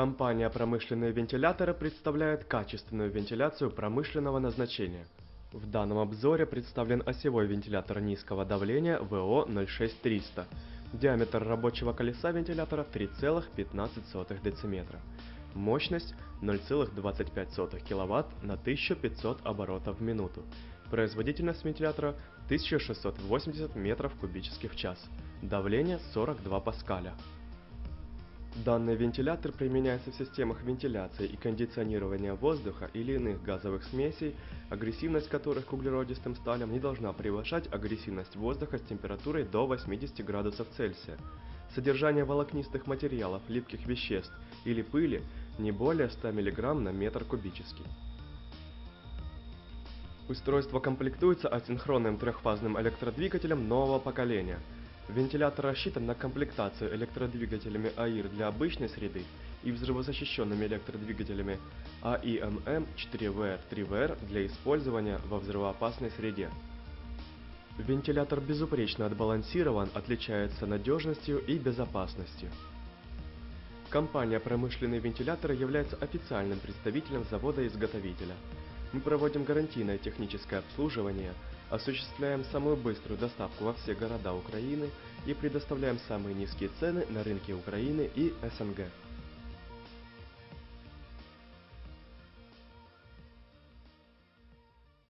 Компания «Промышленные вентиляторы» представляет качественную вентиляцию промышленного назначения. В данном обзоре представлен осевой вентилятор низкого давления ВО06300. Диаметр рабочего колеса вентилятора 3,15 дм. Мощность 0,25 кВт на 1500 оборотов в минуту. Производительность вентилятора 1680 метров кубических в час. Давление 42 паскаля. Данный вентилятор применяется в системах вентиляции и кондиционирования воздуха или иных газовых смесей, агрессивность которых к углеродистым сталям не должна превышать агрессивность воздуха с температурой до 80 градусов Цельсия. Содержание волокнистых материалов, липких веществ или пыли не более 100 мг на метр кубический. Устройство комплектуется асинхронным трехфазным электродвигателем нового поколения – Вентилятор рассчитан на комплектацию электродвигателями АИР для обычной среды и взрывозащищенными электродвигателями AIMM 4VR-3VR для использования во взрывоопасной среде. Вентилятор безупречно отбалансирован, отличается надежностью и безопасностью. Компания «Промышленные вентиляторы» является официальным представителем завода-изготовителя. Мы проводим гарантийное техническое обслуживание, осуществляем самую быструю доставку во все города Украины и предоставляем самые низкие цены на рынке Украины и СНГ.